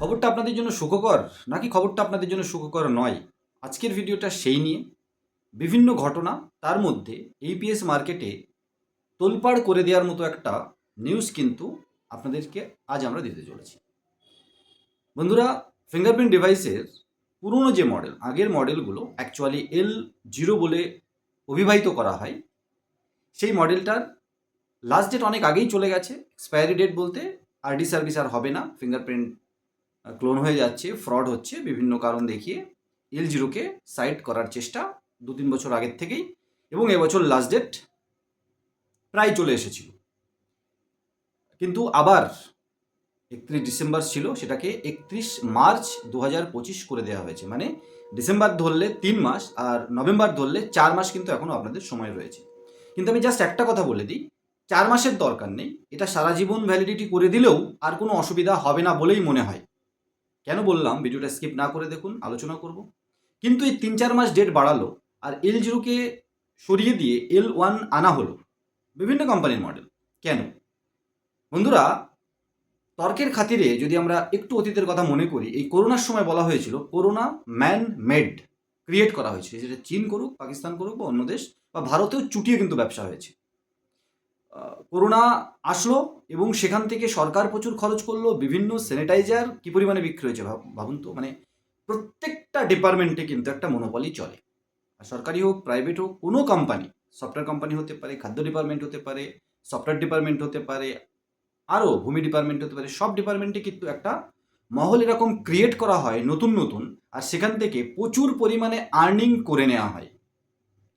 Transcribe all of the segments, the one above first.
খবরটা আপনাদের জন্য সুখকর? নাকি খবরটা আপনাদের জন্য সুখকর নয়? আজকের ভিডিওটা সেই নিয়ে। বিভিন্ন ঘটনা, তার মধ্যে এইপিএস মার্কেটে তোলপাড় করে দেওয়ার মতো একটা নিউজ কিন্তু আপনাদেরকে আজ আমরা দিতে চলেছি। বন্ধুরা ফিঙ্গারপ্রিন্ট ডিভাইসের পুরনো যে মডেল আগের মডেলগুলো অ্যাকচুয়ালি এল জিরো বলে অভিবাহিত করা হয়। সেই মডেলটার লাস্ট ডেট অনেক আগেই চলে গেছে। এক্সপায়ারি ডেট বলতে আরডি সার্ভিস আর হবে না। ফিঙ্গারপ্রিন্ট ক্লোন হয়ে যাচ্ছে, ফ্রড হচ্ছে, বিভিন্ন কারণ দেখিয়ে এল জিরোকে সাইট করার চেষ্টা দু তিন বছর আগের থেকেই এবং এবছর লাস্ট ডেট প্রায় চলে এসেছিল। কিন্তু আবার একত্রিশ ডিসেম্বর ছিল, সেটাকে একত্রিশ মার্চ দু পঁচিশ করে দেওয়া হয়েছে। মানে ডিসেম্বর ধরলে তিন মাস আর নভেম্বর ধরলে চার মাস কিন্তু এখনও আপনাদের সময় রয়েছে। কিন্তু আমি জাস্ট একটা কথা বলে দিই, চার মাসের দরকার নেই। এটা সারা জীবন ভ্যালিডিটি করে দিলেও আর কোনো অসুবিধা হবে না বলেই মনে হয়। কেন বললাম? ভিডিওটা স্কিপ না করে দেখুন, আলোচনা করব। কিন্তু এই তিন চার মাস ডেট বাড়ালো আর এল জিরোকে সরিয়ে দিয়ে এল ওয়ান আনা হলো বিভিন্ন কোম্পানির মডেল কেন? বন্ধুরা, তর্কের খাতিরে যদি আমরা একটু অতীতের কথা মনে করি, এই করোনার সময় বলা হয়েছিল করোনা ম্যান মেড ক্রিয়েট করা হয়েছে। যেটা চীন করুক, পাকিস্তান করুক বা অন্য দেশ বা ভারতেও চুটিয়ে কিন্তু ব্যবসা হয়েছে। করোনা আসলো এবং সেখান থেকে সরকার প্রচুর খরচ করল, বিভিন্ন স্যানিটাইজার কি পরিমাণে বিক্রি হয়েছে ভাবুন তো মানে প্রত্যেকটা ডিপার্টমেন্টে কিন্তু একটা মনোপলি চলে। আর সরকারি হোক প্রাইভেট হোক, কোনো কোম্পানি সফটওয়্যার কোম্পানি হতে পারে, খাদ্য ডিপার্টমেন্ট হতে পারে সফটওয়্যার ডিপার্টমেন্ট হতে পারে আরও ভূমি ডিপার্টমেন্ট হতে পারে, সব ডিপার্টমেন্টে কিন্তু একটা মহল এরকম ক্রিয়েট করা হয় নতুন নতুন, আর সেখান থেকে প্রচুর পরিমাণে আর্নিং করে নেওয়া হয়।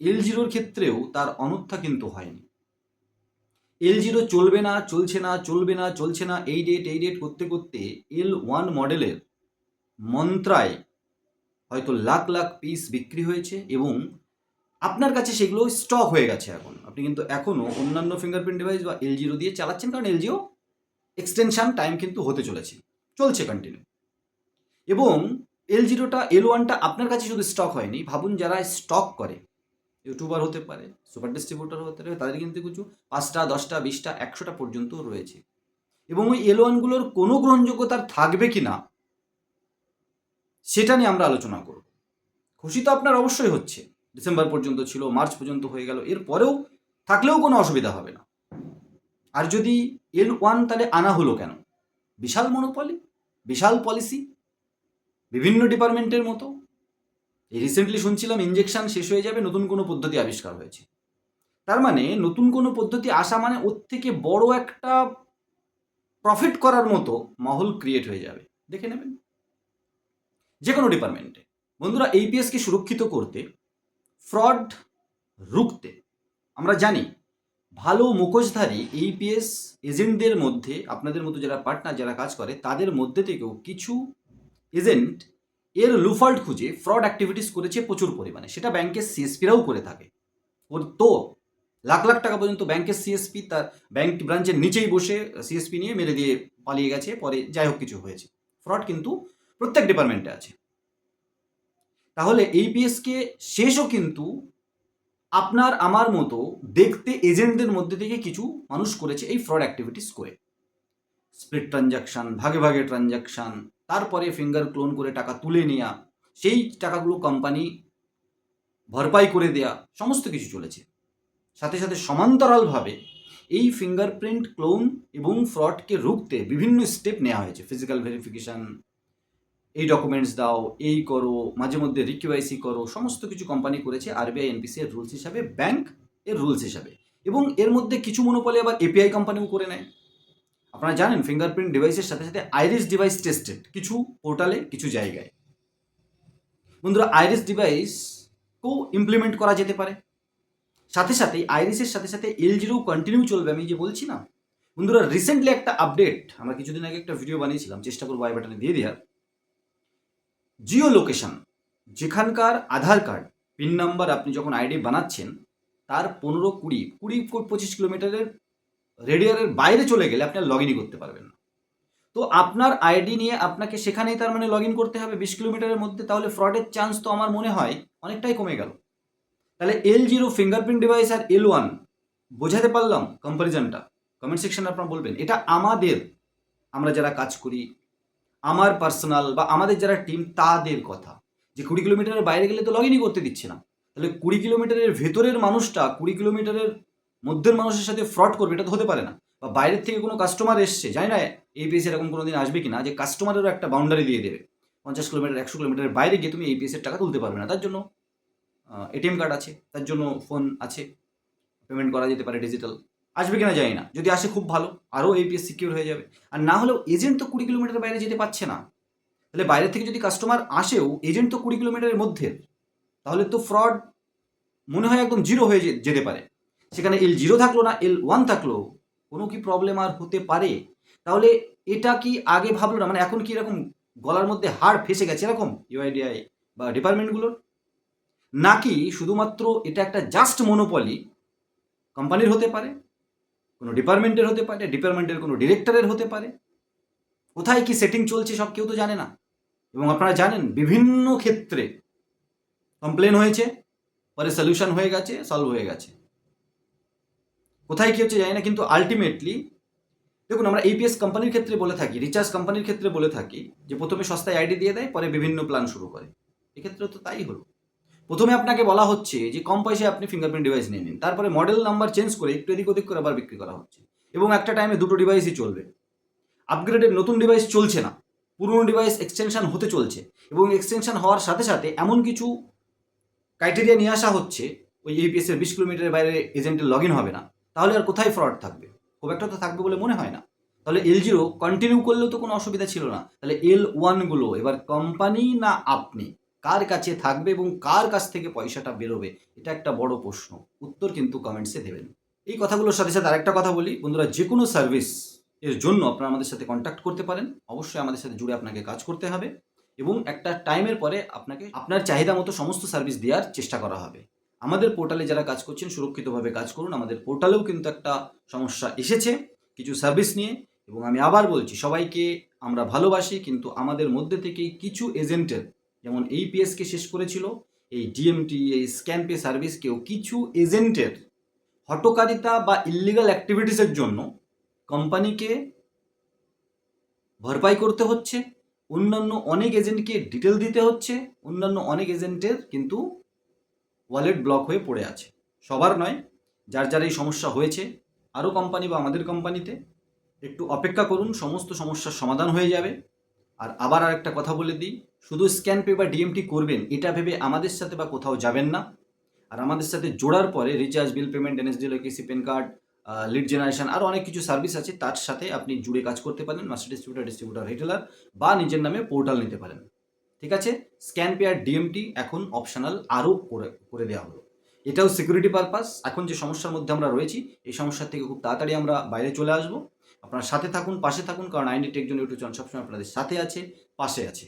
এল জিরোর ক্ষেত্রেও তার অনর্থা কিন্তু হয়নি। এল জিরো চলবে না, চলছে না, চলবে না, চলছে না, এই ডেট এই ডেট করতে করতে এল ওয়ান মডেলের মন্ত্রায় হয়তো লাখ লাখ পিস বিক্রি হয়েছে এবং আপনার কাছে সেগুলো স্টক হয়ে গেছে এখন। আপনি কিন্তু এখনও অন্যান্য ফিঙ্গারপ্রিন্ট ডিভাইস বা এল জিরো দিয়ে চালাচ্ছেন, কারণ এল জিও এক্সটেনশান টাইম কিন্তু হতে চলেছে। চলছে কন্টিনিউ এবং এল জিরোটা এল ওয়ানটা আপনার কাছে শুধু স্টক হয়নি, ভাবুন যারা স্টক করে ইউটিউবার হতে পারে, সুপার ডিস্ট্রিবিউটার হতে পারে, তাদের কিন্তু কিছু পাঁচটা, দশটা, বিশটা, একশোটা পর্যন্ত রয়েছে। এবং ওই এল ওয়ানগুলোর কোনো গ্রহণযোগ্যতার থাকবে কি না, সেটা নিয়ে আমরা আলোচনা করব। খুশি তো আপনার অবশ্যই হচ্ছে, ডিসেম্বর পর্যন্ত ছিল, মার্চ পর্যন্ত হয়ে গেল, এরপরেও থাকলেও কোনো অসুবিধা হবে না। আর যদি এল ওয়ান তাহলে আনা হলো কেন? বিশাল মনোপলি, বিশাল পলিসি, বিভিন্ন ডিপার্টমেন্টের মতো রিসেন্টলি শুনছিলাম ইঞ্জেকশন শেষ হয়ে যাবে, নতুন কোনো পদ্ধতি আবিষ্কার হয়েছে। তার মানে নতুন কোনো পদ্ধতি আসা মানে ওর থেকে বড় একটা প্রফিট করার মতো মহল ক্রিয়েট হয়ে যাবে। দেখে নেবেন। যে কোনো ডিপার্টমেন্টে বন্ধুরা এইপিএসকে সুরক্ষিত করতে ফ্রড রুখতে, আমরা জানি ভালো মুখোশধারী এইপিএস এজেন্টদের মধ্যে, আপনাদের মতো যারা পার্টনার যারা কাজ করে, তাদের মধ্যে থেকেও কিছু এজেন্ট এর লুফল্ট খুঁজে ফ্রড অ্যাক্টিভিটিস করেছে প্রচুর পরিমাণে। সেটা ব্যাংকের সিএসপিরাও করে থাকে। ওর তো লাখ লাখ টাকা পর্যন্ত ব্যাংকের সিএসপি তার ব্যাংক ব্রাঞ্চের নিচেই বসে সিএসপি নিয়ে মেরে দিয়ে পালিয়ে গেছে, পরে যাই হোক কিছু হয়েছে। ফ্রড কিন্তু প্রত্যেক ডিপার্টমেন্টে আছে। তাহলে এইপিএসকে শেষও কিন্তু আপনার, আমার মতো দেখতে এজেন্টদের মধ্যে থেকে কিছু মানুষ করেছে এই ফ্রড অ্যাক্টিভিটিস করে। স্প্লিট ট্রানজাকশান ভাগে ভাগে ট্রানজাকশান তারপরে ফিঙ্গার ক্লোন করে টাকা তুলে নেওয়া সেই টাকাগুলো কোম্পানি ভরপাই করে দেয়া, সমস্ত কিছু চলেছে। সাথে সাথে সমান্তরালভাবে এই ফিঙ্গারপ্রিন্ট ক্লোন এবং ফ্রডকে রুখতে বিভিন্ন স্টেপ নেওয়া হয়েছে। ফিজিক্যাল ভেরিফিকেশান এই ডকুমেন্টস দাও, এই করো, মাঝে মধ্যে রিকিউআইসি করো, সমস্ত কিছু কোম্পানি করেছে আরবিআই এনপিসি এর রুলস হিসাবে ব্যাংক এর রুলস হিসাবে। এবং এর মধ্যে কিছু মনোপলি আবার এপিআই কোম্পানিও করে নেয়। আপনারা জানেন ফিঙ্গারপ্রিন্ট ডিভাইসের সাথে সাথে আইরিস ডিভাইস টেস্টেড কিছু পোর্টালে কিছু জায়গায়। বন্ধুরা আইরিস ডিভাইসকেও ইমপ্লিমেন্ট করা যেতে পারে। সাথে সাথে আইরিসের সাথে সাথে এল জিরো কন্টিনিউ চলবে, আমি যে বলছি না। বন্ধুরা রিসেন্টলি একটা আপডেট আমরা কিছুদিন আগে একটা ভিডিও বানিয়েছিলাম, চেষ্টা করব আই বাটনে দিয়ে দেওয়ার। জিও লোকেশন যেখানকার আধার কার্ড পিন নাম্বার আপনি যখন আইডি বানাচ্ছেন, তার পনেরো কুড়ি কুড়ি পঁচিশ কিলোমিটারের রেডিয়ারের বাইরে চলে গেলে আপনি আর লগ ইনই করতে পারবেন না। তো আপনার আইডি নিয়ে আপনাকে সেখানেই তার মানে লগ ইন করতে হবে, বিশ কিলোমিটারের মধ্যে, তাহলে ফ্রডের চান্স তো আমার মনে হয় অনেকটাই কমে গেল। তাহলে এল জিরো ফিঙ্গারপ্রিন্ট ডিভাইস আর এল ওয়ান বোঝাতে পারলাম কম্পারিজনটা কমেন্ট সেকশনে আপনারা বলবেন, এটা আমাদের, আমরা যারা কাজ করি, আমার পার্সোনাল বা আমাদের যারা টিম তাদের কথা। যে কুড়ি কিলোমিটারের বাইরে গেলে তো লগ ইনই করতে দিচ্ছে না। তাহলে কুড়ি কিলোমিটারের ভেতরের মানুষটা, কুড়ি কিলোমিটারের মধ্যের মানুষের সাথে ফ্রড করবে, এটা তো হতে পারে না। বা বাইরের থেকে কোনো কাস্টমার এসছে, জানি না এপিএস এরকম কোনো দিন আসবে কি না যে কাস্টমারেরও একটা বাউন্ডারি দিয়ে দেবে। পঞ্চাশ কিলোমিটার, একশো কিলোমিটারের বাইরে গিয়ে তুমি এপিএস এর টাকা তুলতে পারবে না। তার জন্য এটিএম কার্ড আছে, তার জন্য ফোন আছে পেমেন্ট করা যেতে পারে ডিজিটাল আসবে কিনা জানি না, যদি আসে খুব ভালো, আরও এপিএস সিকিউর হয়ে যাবে। আর না হলেও এজেন্ট তো কুড়ি কিলোমিটার বাইরে যেতে পারছে না। তাহলে বাইরে থেকে যদি কাস্টমার আসেও এজেন্ট তো কুড়ি কিলোমিটারের মধ্যে, তাহলে তো ফ্রড মনে হয় একদম জিরো হয়ে যেতে পারে। সেখানে এল জিরো থাকল না এল ওয়ান থাকল, কোনো কি প্রবলেম আর হতে পারে? তাহলে এটা কি আগে ভাবলো না? মানে এখন কি এরকম গলার মধ্যে হাড় ফেসে গেছে এরকম ইউআইডিআই বা ডিপার্টমেন্টগুলোর নাকি শুধুমাত্র এটা একটা জাস্ট মনোপলি কোম্পানির হতে পারে, কোনো ডিপার্টমেন্টের হতে পারে ডিপার্টমেন্টের কোনো ডিরেক্টরের হতে পারে? কোথায় কি সেটিং চলছে সব কেউ তো জানে না। এবং আপনারা জানেন বিভিন্ন ক্ষেত্রে কমপ্লেন হয়েছে, পরে সলিউশন হয়ে গেছে সলভ হয়ে গেছে। কোথায় কি হচ্ছে জানি না, কিন্তু আলটিমেটলি দেখুন আমরা এপিএস কোম্পানির ক্ষেত্রে বলে থাকি রিচার্জ কোম্পানির ক্ষেত্রে বলে থাকি যে প্রথমে সস্তায় আইডি দিয়ে দেয়, পরে বিভিন্ন প্ল্যান শুরু করে। এক্ষেত্রে তো তাই হলো। প্রথমে আপনাকে বলা হচ্ছে যে কম পয়সায় আপনি ফিঙ্গারপ্রিন্ট ডিভাইস নিয়ে নিন। তারপরে মডেল নাম্বার চেঞ্জ করে একটু এদিক ওদিক করে আবার বিক্রি করা হচ্ছে। এবং একটা টাইমে দুটো ডিভাইসই চলবে। আপগ্রেডেড নতুন ডিভাইস চলছে না। পুরনো ডিভাইস এক্সটেনশন হতে চলছে। এবং এক্সটেনশন হওয়ার সাথে সাথে এমন কিছু ক্রাইটেরিয়া নিয়ে আসা হচ্ছে, ওই এপিএস এর বিশ কিলোমিটারের বাইরে এজেন্টের লগ ইন হবে না। তাহলে আর কোথায় ফ্রড থাকবে? খুব একটা তো থাকবে বলে মনে হয় না। তাহলে এল জিরো কন্টিনিউ করলেও তো কোনো অসুবিধা ছিল না। তাহলে এল ওয়ানগুলো এবার কোম্পানি না আপনি? কার কাছে থাকবে এবং কার কাছ থেকে পয়সাটা বেরোবে? এটা একটা বড় প্রশ্ন। উত্তর কিন্তু কমেন্টসে দেবেন। এই কথাগুলোর সাথে সাথে আরেকটা কথা বলি। বন্ধুরা, যে কোনো সার্ভিস এর জন্য আপনারা আমাদের সাথে কন্ট্যাক্ট করতে পারেন। অবশ্যই আমাদের সাথে জুড়ে আপনাকে কাজ করতে হবে। এবং একটা টাইমের পরে আপনাকে আপনার চাহিদা মতো সমস্ত সার্ভিস দেওয়ার চেষ্টা করা হবে। আমাদের পোর্টালে যারা কাজ করছেন, সুরক্ষিতভাবে কাজ করুন। আমাদের পোর্টালেও কিন্তু একটা সমস্যা এসেছে, কিছু সার্ভিস নিয়ে। এবং আমি আবার বলছি, সবাইকে আমরা ভালোবাসি, কিন্তু আমাদের মধ্যে থেকেই কিছু এজেন্টের যেমন এই পিএসকে শেষ করেছিল, এই ডিএমটি এই স্ক্যান পে সার্ভিসকেও কিছু এজেন্টের হটকারিতা বা ইলিগাল অ্যাক্টিভিটিসের জন্য কোম্পানিকে ভরপাই করতে হচ্ছে। অন্যান্য অনেক এজেন্টকে ডিটেল দিতে হচ্ছে। অন্যান্য অনেক এজেন্টের কিন্তু ওয়ালেট ব্লক হয়ে পড়ে আছে। সবার নয়, যার যার এই সমস্যা হয়েছে, আরও কোম্পানি বা আমাদের কোম্পানিতে, একটু অপেক্ষা করুন, সমস্ত সমস্যার সমাধান হয়ে যাবে। আর আবার আরেকটা কথা বলে দিই, শুধু স্ক্যান পে বা ডিএমটি করবেন, এটা ভেবে আমাদের সাথে বা কোথাও যাবেন না। আর আমাদের সাথে জোড়ার পরে recharge, bill payment, NSD KC PAN card lead generation, আরও অনেক কিছু সার্ভিস আছে, তার সাথে আপনি জুড়ে কাজ করতে পারেন, মাস্টার ডিস্ট্রিবিউটার ডিস্ট্রিবিউটার, রিটেলার বা নিজের নামে পোর্টাল নিতে পারেন। ঠিক আছে? স্ক্যান পেয়ার ডিএমটি এখন অপশনাল আরও করে করে দেওয়া হলো। এটাও সিকিউরিটি পারপাস এখন যে সমস্যার মধ্যে আমরা রয়েছি, এই সমস্যার থেকে খুব তাড়াতাড়ি আমরা বাইরে চলে আসব। আপনার সাথে থাকুন, পাশে থাকুন, কারণ আইনি টেকজন ইউটিউব চ্যানেল সবসময় আপনাদের সাথে আছে, পাশে আছে।